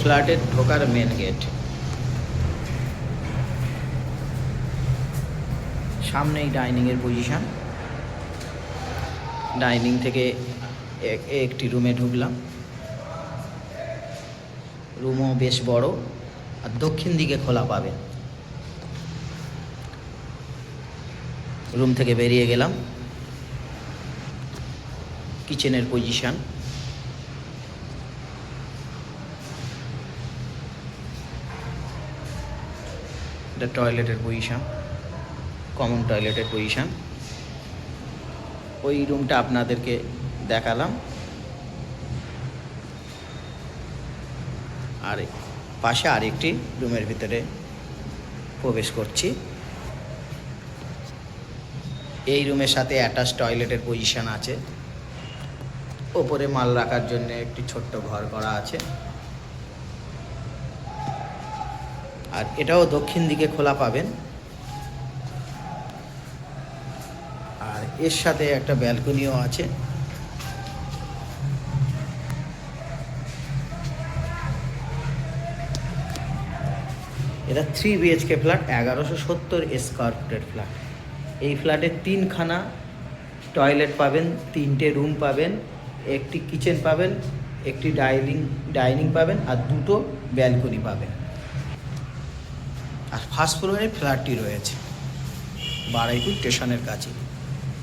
ফ্ল্যাটের ঢোকার main gate. সামনেই ডাইনিংয়ের পজিশন। ডাইনিং থেকে এক- একটি রুমে ঢুকলাম। রুমও বেশ বড়, আর দক্ষিণ দিকে খোলা পাবেন। রুম থেকে বেরিয়ে গেলাম। কিচেনের পজিশন। এটা টয়লেটের পজিশন কমন টয়লেটের পজিশন ওই রুমটা আপনাদেরকে দেখালাম। আর পাশে আরেকটি রুমের ভিতরে প্রবেশ করছি। এই রুমের সাথে অ্যাটাচ টয়লেটের পজিশন আছে। ওপরে মাল রাখার জন্য একটি ছোট্ট ঘর করা আছে। আর এটাও দক্ষিণ দিকে খোলা পাবেন। আর এর সাথে একটা ব্যালকনিও আছে। এটা থ্রি বিএইচকে ফ্ল্যাট এগারোশো সত্তর স্কোয়ার ফুটের ফ্ল্যাট এই ফ্ল্যাটে তিনখানা টয়লেট পাবেন, তিনটে রুম পাবেন, একটি কিচেন পাবেন, একটি ডাইনিং ডাইনিং পাবেন, আর দুটো ব্যালকনি পাবেন। আর ফার্স্ট ফ্লোরে ফ্ল্যাটটি রয়েছে, বারাইপুর স্টেশনের কাছে।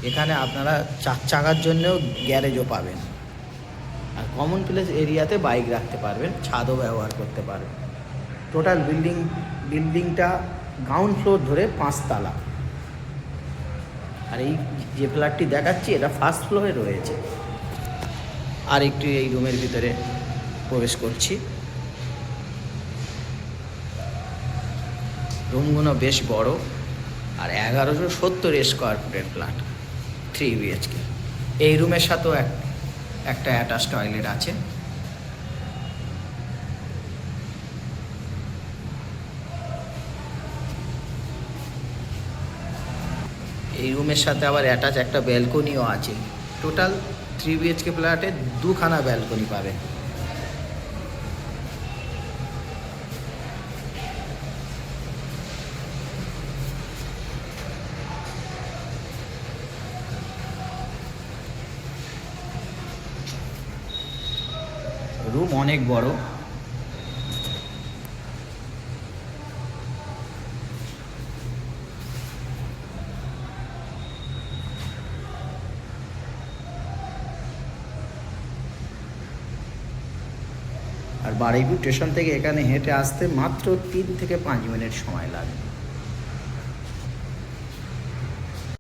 এখানে আপনারা চার চাকার জন্যেও গ্যারেজও পাবেন। আর কমন প্লেস এরিয়াতে বাইক রাখতে পারবেন, ছাদও ব্যবহার করতে পারবেন। টোটাল বিল্ডিং বিল্ডিংটা গ্রাউন্ড ফ্লোর ধরে পাঁচতলা। আর এই যে ফ্ল্যাটটি দেখাচ্ছি, এটা ফার্স্ট ফ্লোরে রয়েছে। আর একটু এই রুমের ভিতরে প্রবেশ করছি। রুমগুলো বেশ বড় আর এগারোশো সত্তর স্কোয়ার ফুটের ফ্ল্যাট থ্রি বিএইচকে এই রুমের সাথেও এক, একটা অ্যাটাচ টয়লেট আছে। এই রুমের সাথে আবার অ্যাটাচ একটা ব্যালকনিও আছে। টোটাল থ্রি বিএইচকে ফ্ল্যাটে দুখানা ব্যালকনি পাবেন। রুম অনেক বড়। আর বারুইপুর স্টেশন থেকে এখানে হেঁটে আসতে মাত্র তিন থেকে পাঁচ মিনিট সময় লাগে